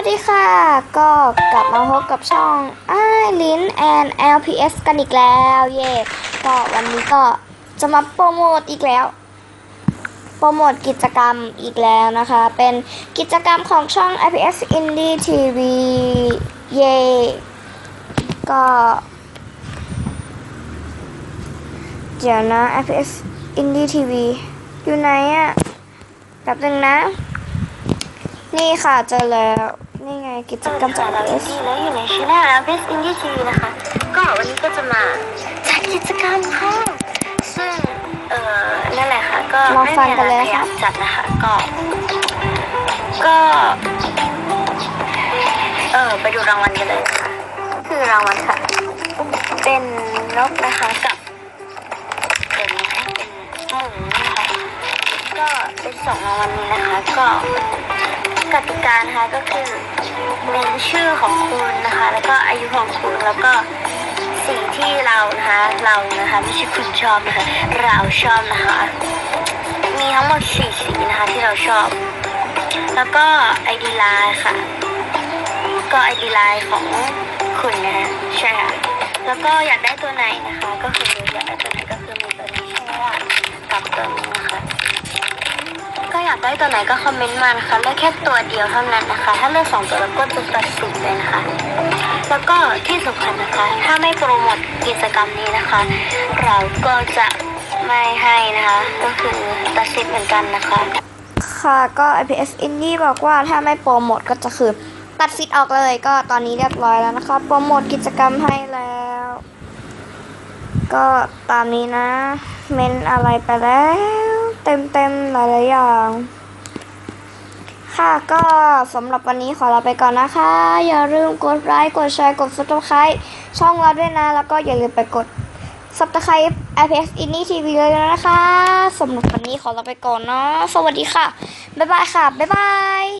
สดีค่ะ ก็กลับมาพบกับช่องไอ้ลิ้นแอน LPS กันอีกแล้ว เย่ก็วันนี้ก็จะมาโปรโมทอีกแล้ว โปรโมทกิจกรรมอีกแล้วนะคะ เป็นกิจกรรมของช่อง IPS Indie TV เย่ก็ เดี๋ยวนะ IPS Indie TV อยู่ไหนอะแป๊บนึงนะ นี่ค่ะเจอแล้ว นี่ไงกิจกรรมจากเรา IPS ดีแล้วอยู่ในช anel แล้ว Best Indie TV นะคะ ก็วันนี้ก็จะมาจัดกิจกรรมค่ะซึ่งเอ่อนั่นแหละค่ะ ก็ลองไม่ฟังมีกัอะนไรเลยพนะคะยายามจัดนะคะ ก็ ก็เออไปดูรางวัลกันเลยค่ะ คือรางวัลค่ะ เป็นนกนะคะกับเป็นเป็นหมูนะคะก็เป็นสองรางวัลนี้นะคะ ก็ กติกานะคะก็คือเมนชื่อของคุณนะคะ แล้วก็อายุของคุณแล้วก็สิ่งที่เรานะคะเรานะคะไม่ใช่คุณชอบนะคะเราชอบนะคะ มีทั้งหมดสี่สีนะคะที่เราชอบ แล้วก็ไอดีไลน์ค่ะ ก็ไอดีไลน์ของคุณนะคะใช่ค่ะแล้วก็อยากได้ตัวไหนนะคะก็คือ อยากได้ตัวไหนก็คอมเมนต์มานะคะเลือกแค่ตัวเดียวเท่านั้นนะคะ ถ้าเลือกสองตัวแล้วก็จะตัดสินเลยนะคะ แล้วก็ที่สำคัญนะคะ ถ้าไม่โปรโมทกิจกรรมนี้นะคะ เราก็จะไม่ให้นะคะ ก็คือตัดสินเหมือนกันนะคะ ค่ะก็ IPS Indie บอกว่าถ้าไม่โปรโมทก็จะคือตัดสิทธิ์ออกเลยก็ตอนนี้เรียบร้อยแล้วนะคะ โปรโมทกิจกรรมให้แล้ว ก็ตามนี้นะ เมนอะไรไปแล้ว เต็มๆหลายๆอย่าง ค่ะก็สำหรับวันนี้ขอลาไปก่อนนะคะ อย่าลืมกดไลค์กดแชร์กด subscribe ช่องเราด้วยนะ แล้วก็อย่าลืมไปกด subscribe IPS Indie TV เลยนะคะสำหรับวันนี้ขอลาไปก่อนเนาะสวัสดีค่ะ บ๊ายบายค่ะ บ๊ายบาย